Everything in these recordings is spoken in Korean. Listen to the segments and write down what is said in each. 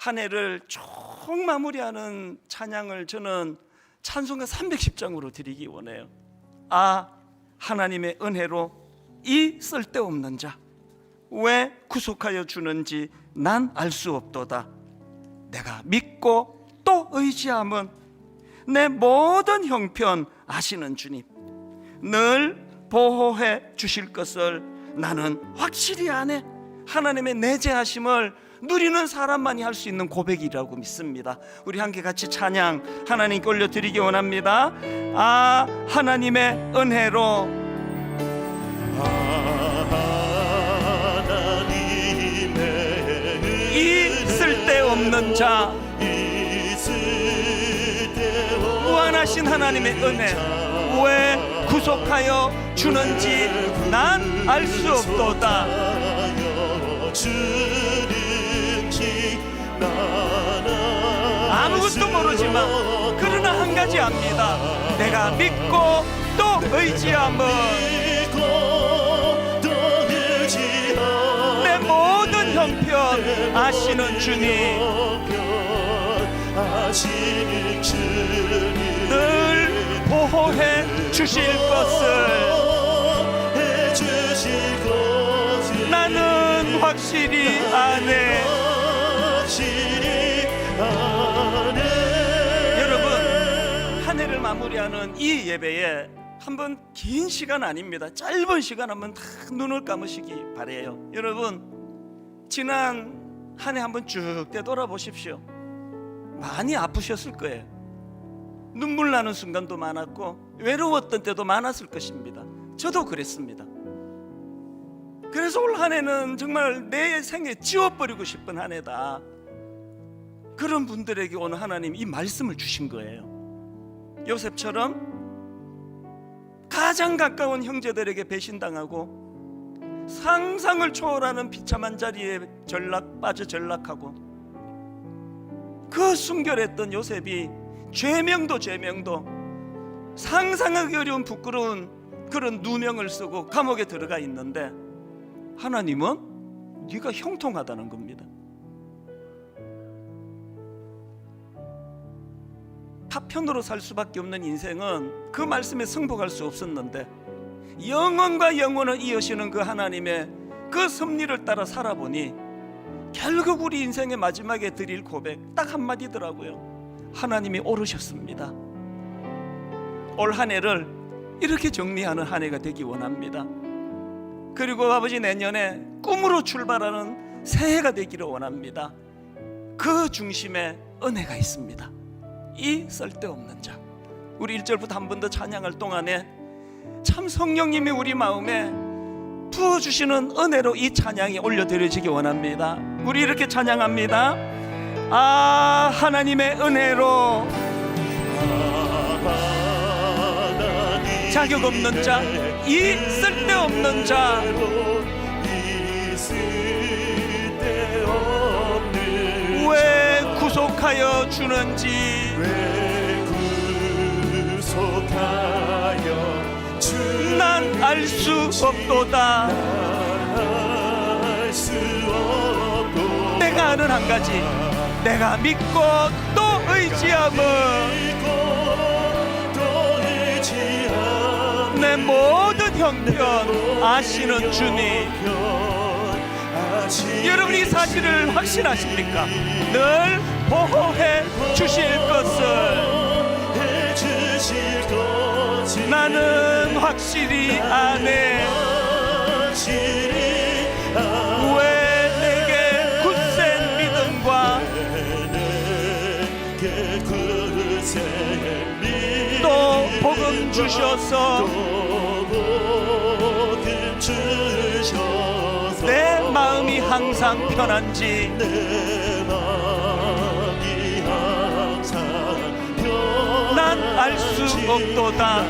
한 해를 쭉 마무리하는 찬양을 저는 찬송가 310장으로 드리기 원해요. 아 하나님의 은혜로 이 쓸데없는 자 왜 구속하여 주는지 난 알 수 없도다. 내가 믿고 또 의지함은 내 모든 형편 아시는 주님 늘 보호해 주실 것을 나는 확실히 아네. 하나님의 내재하심을 누리는 사람만이 할 수 있는 고백이라고 믿습니다. 우리 함께 같이 찬양 하나님께 올려드리기 원합니다. 아 하나님의 은혜로 이 쓸데없는 자 무한하신 하나님의 은혜 왜 구속하여 주는지 난 알 수 없도다. 아무것도 모르지만 그러나 한 가지 압니다. 내가 믿고 또 의지함은 내 모든 형편 아시는 주님 늘 보호해 주실 해주실 것을 확실히 아네 여러분 한 해를 마무리하는 이 예배에 한 번 긴 시간 아닙니다. 짧은 시간 한번 다 눈을 감으시기 바래요. 여러분 지난 한 해 한번 쭉 되돌아보십시오. 많이 아프셨을 거예요. 눈물 나는 순간도 많았고 외로웠던 때도 많았을 것입니다. 저도 그랬습니다. 그래서 올 한 해는 정말 내 생에 지워버리고 싶은 한 해다. 그런 분들에게 오늘 하나님 이 말씀을 주신 거예요. 요셉처럼 가장 가까운 형제들에게 배신당하고 상상을 초월하는 비참한 자리에 전락 빠져 전락하고 그 순결했던 요셉이 죄명도 죄명도 상상하기 어려운 부끄러운 그런 누명을 쓰고 감옥에 들어가 있는데 하나님은 네가 형통하다는 겁니다. 파편으로 살 수밖에 없는 인생은 그 말씀에 승복할 수 없었는데 영원과 영원을 이으시는 그 하나님의 그 섭리를 따라 살아보니 결국 우리 인생의 마지막에 드릴 고백 딱 한마디더라고요. 하나님이 오르셨습니다. 올 한 해를 이렇게 정리하는 한 해가 되기 원합니다. 그리고 아버지 내년에 꿈으로 출발하는 새해가 되기를 원합니다. 그 중심에 은혜가 있습니다. 이 쓸데없는 자. 우리 1절부터 한 번 더 찬양할 동안에 참 성령님이 우리 마음에 부어 주시는 은혜로 이 찬양이 올려 드려지기 원합니다. 우리 이렇게 찬양합니다. 아 하나님의 은혜로 자격 없는 자, 이 쓸데없는 자, 왜 구속하여 주는지. 난 알 수 없도다. 내가 아는 한 가지, 내가 믿고 또 의지함은 내 모든 형편 아시는 주님. 여러분 이 사실을 확신하십니까? 늘 보호해 주실 것을 나는 확실히 아네 왜 내게 굳센 믿음과 또 복음 주셔서 항상 편한지 내 마음이 항상 난알 수 없도다.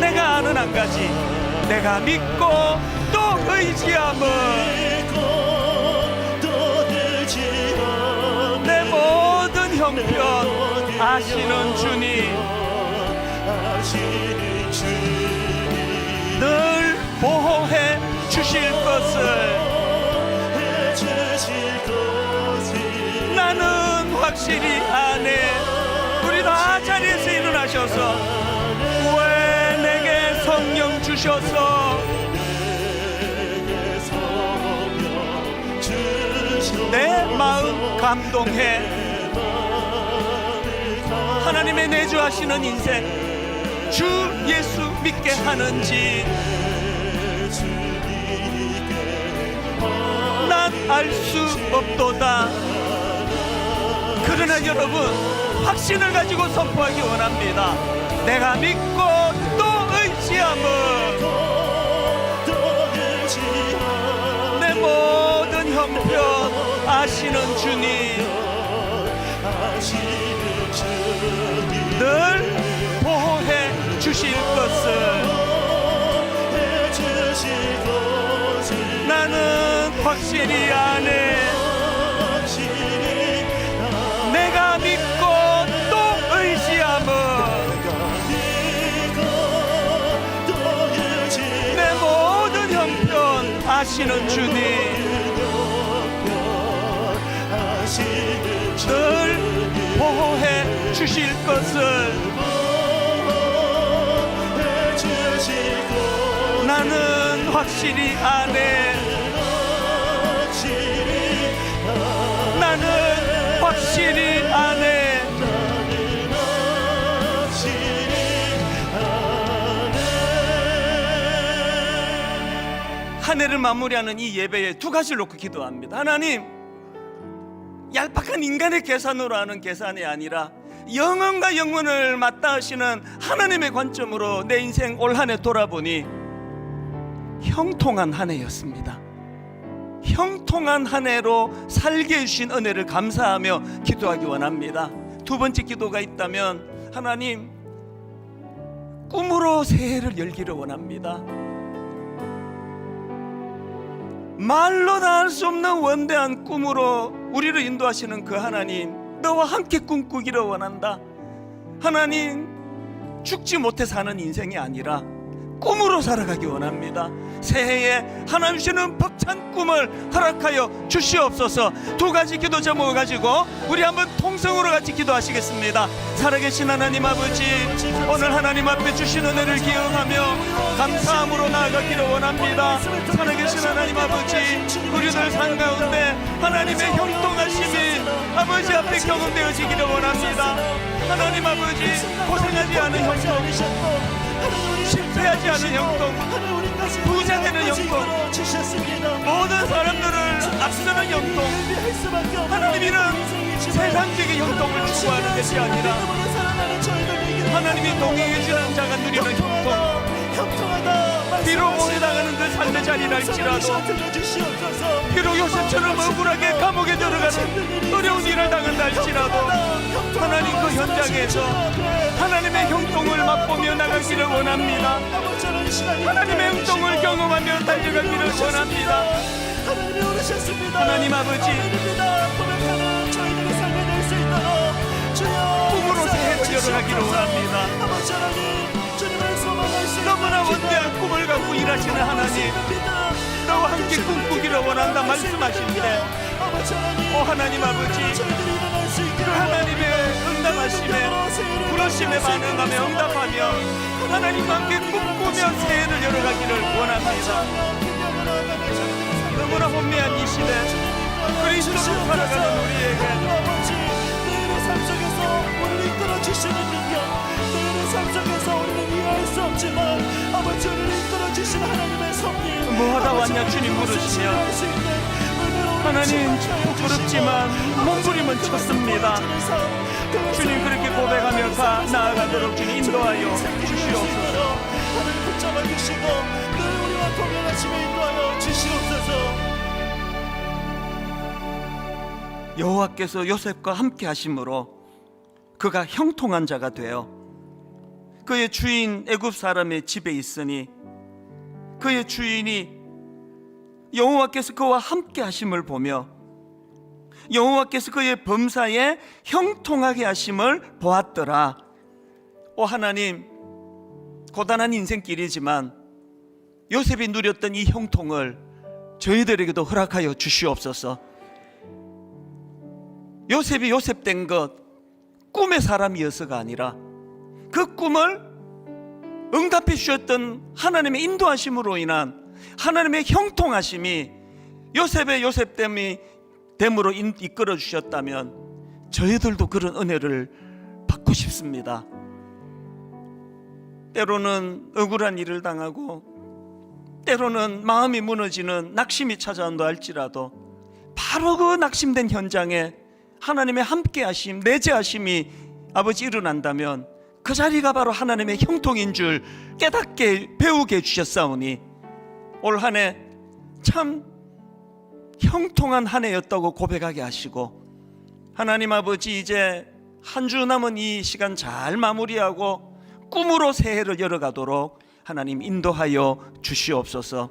내가 아는 한 가지, 내가 믿고 또 의지함은 믿고 또 의지하는 내 모든 형편 아시는 주님. 아시는 주님 늘 보호해 주실 것을. 나는 확실히 아네 우리 다 자리에서 일어나셔서 왜 내게 성령 주셔서? 내 마음 감동해. 하나님의 내주하시는 인생 주 예수 믿게 하는지. 알 수 없도다. 그러나 여러분 확신을 가지고 선포하기 원합니다. 내가 믿고 또 의지함은 내 모든 형편 아시는 주님. 늘 보호해 주실 것을 확실히 아네. 내가 믿고 또 의지함은 내 모든 형편 아시는 주님. 늘 보호해 주실 것을 나는 확실히 아네 확실히 아네 한 해를 마무리하는 이 예배에 두 가지를 놓고 기도합니다 하나님 얄팍한 인간의 계산으로 하는 계산이 아니라 영혼과 영혼을 맞닿으시는 하나님의 관점으로 내 인생 올 한 해 돌아보니 형통한 한 해였습니다. 형통한 한 해로 살게 해주신 은혜를 감사하며 기도하기 원합니다. 두 번째 기도가 있다면 하나님 꿈으로 새해를 열기를 원합니다. 말로 다 할 수 없는 원대한 꿈으로 우리를 인도하시는 그 하나님 너와 함께 꿈꾸기를 원한다 하나님 죽지 못해 사는 인생이 아니라 꿈으로 살아가기 원합니다. 새해에 하나님 주시는 벅찬 꿈을 허락하여 주시옵소서. 두 가지 기도 제목을 가지고 우리 한번 통성으로 같이 기도하시겠습니다. 살아계신 하나님 아버지 오늘 하나님 앞에 주신 은혜를 기억하며 감사함으로 나아가기를 원합니다. 살아계신 하나님 아버지 우리들 삶 가운데 하나님의 형통하심이 아버지 앞에 경험되어지기를 원합니다. 하나님 아버지 고생하지 않은 형통 실패하지 않은 형통. 부자 되는 형통. 모든 사람들을 앞서는 형통. 하나님이는 세상적인 형통을 추구하는 것이 아니라 하나님이 동행해 주는 자가 누리는 형통 비록 오래 당하는 그 삶의 자리랄지라도 비록 요셉처럼 억울하게 현장에서 하나님의 형통을 맛보며 나가기를 원합니다. 하나님의 형통을 경험하며 달려가기를 원합니다. 하나님 아버지 꿈으로 새해를 열어가기를 원합니다. 너무나 원대한 꿈을 갖고 일하시는 하나님 너와 함께 꿈꾸기를 원한다 말씀하시는데 오 하나님 아버지 그 하나님의 응답하심에 부르심에 반응하며 응답하며 하나님과 함께 꿈꾸며 새해를 열어가기를 원합니다. 너무나 혼미한 이 시대 그리스도로 살아가는 우리에게 삶 속에서 우리를 이끌어 주시는 능력 내일의 삶 속에서 우리는 이해할 수 없지만 아버지 우리를 이끌어 주시는 하나님의 섭리 뭐하다 왔냐 주님 물으시며 하나님 부끄럽지만 몸부림은 쳤습니다. 주님 그렇게 고백하며 가 나아가도록 주님 인도하여 주시옵소서 하나님 붙잡아 주시고 늘 우리와 동행하시며 인도하여 주시옵소서. 여호와께서 요셉과 함께 하심으로 그가 형통한 자가 되어 그의 주인 애굽 사람의 집에 있으니 그의 주인이 여호와께서 그와 함께 하심을 보며 여호와께서 그의 범사에 형통하게 하심을 보았더라. 오 하나님 고단한 인생길이지만 요셉이 누렸던 이 형통을 저희들에게도 허락하여 주시옵소서. 요셉이 요셉된 것 꿈의 사람이어서가 아니라 그 꿈을 응답해 주셨던 하나님의 인도하심으로 인한 하나님의 형통하심이 요셉의 요셉됨이 됨으로 인- 이끌어 주셨다면 저희들도 그런 은혜를 받고 싶습니다. 때로는 억울한 일을 당하고 때로는 마음이 무너지는 낙심이 찾아온다 할지라도 바로 그 낙심된 현장에 하나님의 함께 하심, 내재 하심이 아버지 일어난다면 그 자리가 바로 하나님의 형통인 줄 깨닫게 배우게 해주셨사오니 올 한 해 참 형통한 한 해였다고 고백하게 하시고 하나님 아버지 이제 한 주 남은 이 시간 잘 마무리하고 꿈으로 새해를 열어가도록 하나님 인도하여 주시옵소서.